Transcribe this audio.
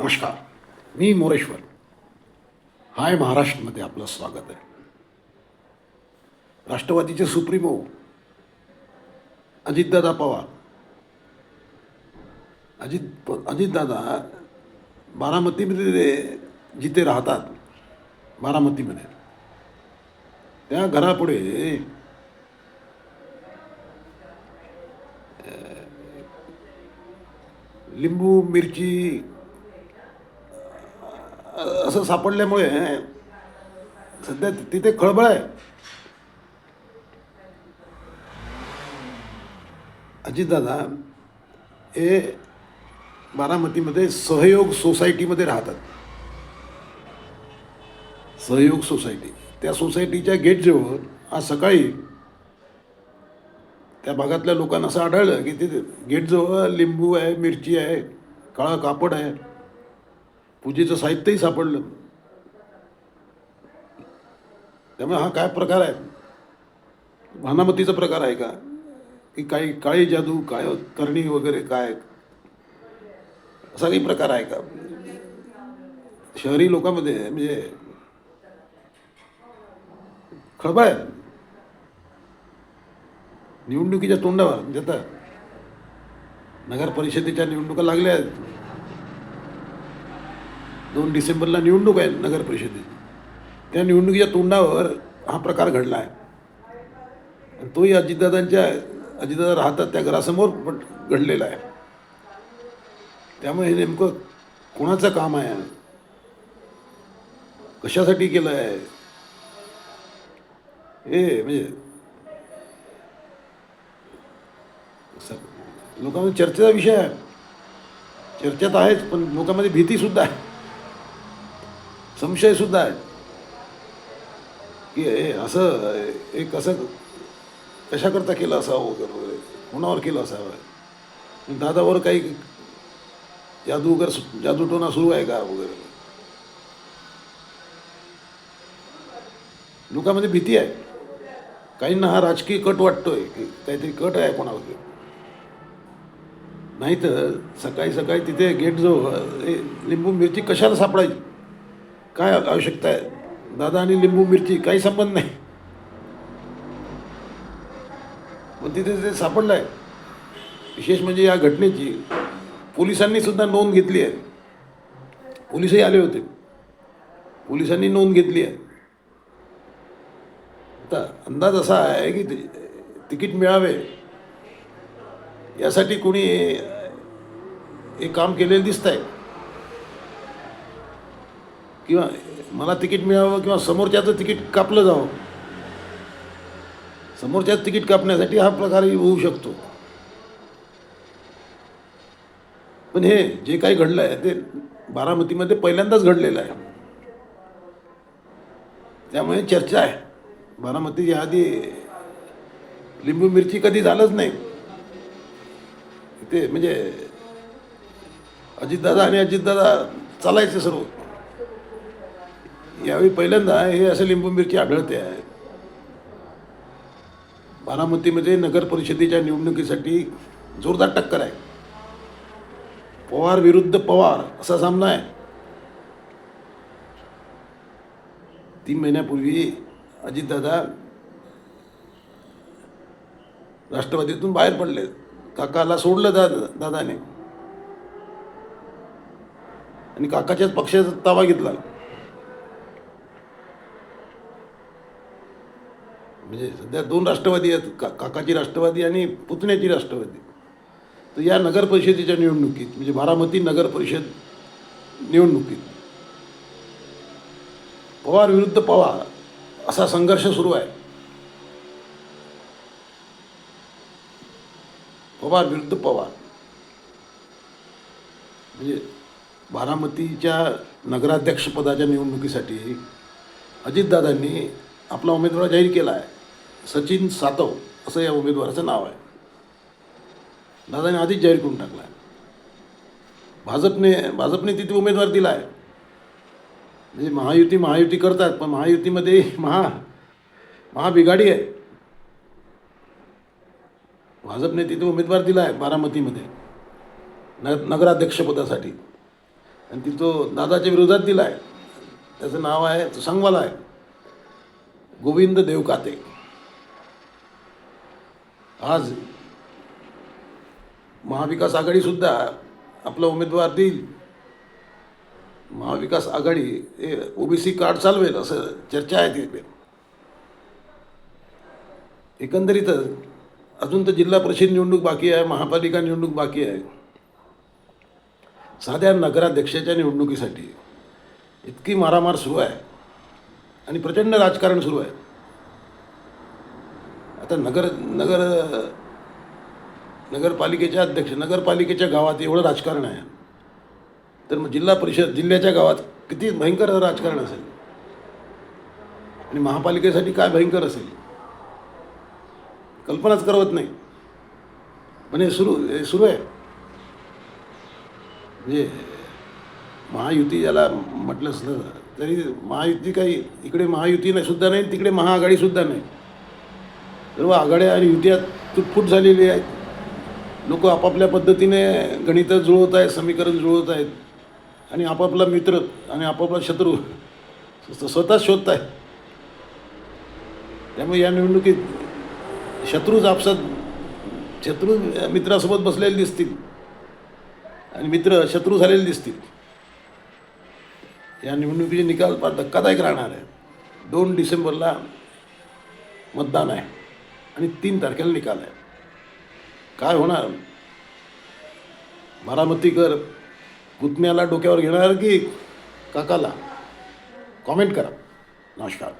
नमस्कार. मी मोरेश्वर. हाय महाराष्ट्रमध्ये आपलं स्वागत आहे. राष्ट्रवादीचे सुप्रीमो अजितदादा पवार. अजित अजितदादा बारामतीमध्ये जिथे राहतात बारामतीमध्ये. त्या घरापुढे लिंबू मिरची असं सापडल्यामुळे सध्या तिथे खळबळ आहे. अजितदादा हे बारामतीमध्ये सहयोग सोसायटीमध्ये राहतात. सहयोग सोसायटी. त्या सोसायटीच्या गेटजवळ आज सकाळी त्या भागातल्या लोकांना असं आढळलं की तिथे गेटजवळ लिंबू आहे मिरची आहे काळं कापड आहे. पूजेचं साहित्यही सापडलं. त्यामुळे हा काय प्रकार आहे? भानामतीचा प्रकार आहे का? की काही काळी जादू काय करणी वगैरे काय? असा काही प्रकार आहे का? शहरी लोकांमध्ये म्हणजे खळबळ आहे. निवडणुकीच्या तोंडावर म्हणजे आता नगर परिषदेच्या निवडणुका लागल्या आहेत. दोन डिसेंबरला निवडणूक आहे नगर परिषदेची त्या निवडणुकीच्या तोंडावर हा प्रकार घडला आहे तोही अजितदादांच्या अजितदादा राहतात त्या घरासमोर पण घडलेला आहे. त्यामुळे हे नेमकं कोणाचं काम आहे? कशासाठी केलं आहे हे म्हणजे लोकांमध्ये चर्चेचा विषय आहे. चर्चेत आहेच पण लोकांमध्ये भीतीसुद्धा आहे. संशयसुद्धा आहे. की हे असं एक असं कशाकरता केलं असावं वगैरे वगैरे? कोणावर केलं असावं? दादावर काही जादू वगैरे जादू जादूटोना सुरू आहे का वगैरे? लोकांमध्ये भीती आहे. काहींना हा राजकीय कट वाटतोय की काहीतरी कट आहे कोणावर नाही तर सकाळी सकाळी तिथे गेट हे लिंबू मिरची कशाला सापडायची? काय आवश्यकता आहे? दादा आणि लिंबू मिरची काही संबंध नाही. पण तिथे ते सापडलं आहे विशेष म्हणजे या घटनेची पोलिसांनी सुद्धा नोंद घेतली आहे. पोलिसही आले होते. पोलिसांनी नोंद घेतली आहे. आता अंदाज असा आहे की तिकीट मिळावे यासाठी कोणी हे काम केलेलं दिसत आहे किंवा मला तिकीट मिळावं किंवा समोरच्याचं तिकीट कापलं जावं. समोरच्याच तिकीट कापण्यासाठी हा प्रकारही होऊ शकतो. पण हे जे काही घडलं आहे ते बारामतीमध्ये पहिल्यांदाच घडलेलं आहे. त्यामुळे चर्चा आहे. बारामती आधी लिंबू मिरची कधी झालंच नाही. ते म्हणजे अजितदादा आणि अजितदादा चालायचे सर्व. यावेळी पहिल्यांदा हे असं लिंबू मिरची आढळते आहे. बारामतीमध्ये नगर परिषदेच्या निवडणुकीसाठी जोरदार टक्कर आहे. पवार विरुद्ध पवार असा सामना आहे. तीन महिन्यापूर्वी अजितदादा राष्ट्रवादीतून बाहेर पडले. काकाला सोडलं दा दादाने. आणि काकाच्याच पक्षाचा ताबा घेतला. म्हणजे सध्या दोन राष्ट्रवादी आहेत का काकाची राष्ट्रवादी आणि पुतण्याची राष्ट्रवादी. तर या नगर परिषदेच्या निवडणुकीत म्हणजे बारामती नगर परिषद निवडणुकीत पवार विरुद्ध पवार असा संघर्ष सुरू आहे. पवार विरुद्ध पवार. म्हणजे बारामतीच्या नगराध्यक्षपदाच्या निवडणुकीसाठी अजितदादांनी आपला उमेदवार जाहीर केला आहे. सचिन सातव असं या उमेदवाराचं नाव आहे. दादाने आधीच जाहीर करून टाकला आहे. भाजपने भाजपने तिथे उमेदवार दिला आहे. म्हणजे महायुती महायुती करतात पण महायुतीमध्ये महा महाबिघाडी आहे. भाजपने तिथे उमेदवार दिला आहे बारामतीमध्ये न नगराध्यक्षपदासाठी. आणि तिथं दादाच्या विरोधात दिला आहे. त्याचं नाव आहे तो सांगवाला आहे. गोविंद देवकाते. आज महाविकास आघाडीसुद्धा आपला उमेदवार देईल. महाविकास आघाडी हे ओबीसी कार्ड चालवेल असं चर्चा आहे तिथे. एकंदरीतच अजून तर जिल्हा परिषद निवडणूक बाकी आहे महापालिका निवडणूक बाकी आहे. साध्या नगराध्यक्षाच्या निवडणुकीसाठी इतकी मारामार सुरू आहे आणि प्रचंड राजकारण सुरू आहे. आता नगर नगर नगरपालिकेच्या अध्यक्ष नगरपालिकेच्या गावात एवढं राजकारण आहे. तर मग जिल्हा परिषद जिल्ह्याच्या गावात किती भयंकर राजकारण असेल? आणि महापालिकेसाठी काय भयंकर असेल? कल्पनाच करवत नाही. पण हे सुरू हे सुरू आहे. म्हणजे महायुती ज्याला म्हटलं असलं तरी महायुती काही इकडे महायुती नाही सुद्धा नाही तिकडे महाआघाडीसुद्धा नाही. सर्व आघाड्या आणि युतीयात तुटफूट झालेली आहेत. लोक आपापल्या पद्धतीने गणितं जुळवत आहेत समीकरण जुळवत आहेत. आणि आपापला मित्र आणि आपापला शत्रू स्वतः शोधत आहे त्यामुळे या निवडणुकीत शत्रूच आपसात शत्रू मित्रासोबत बसलेले दिसतील. आणि मित्र शत्रू झालेले दिसतील. या निवडणुकीचे निकाल फार धक्कादायक राहणार आहे दोन डिसेंबरला मतदान आहे. आणि तीन तारखेला निकाल आहे. काय होणार? बारामतीकर गुतम्याला डोक्यावर घेणार की काकाला? कॉमेंट करा. नमस्कार.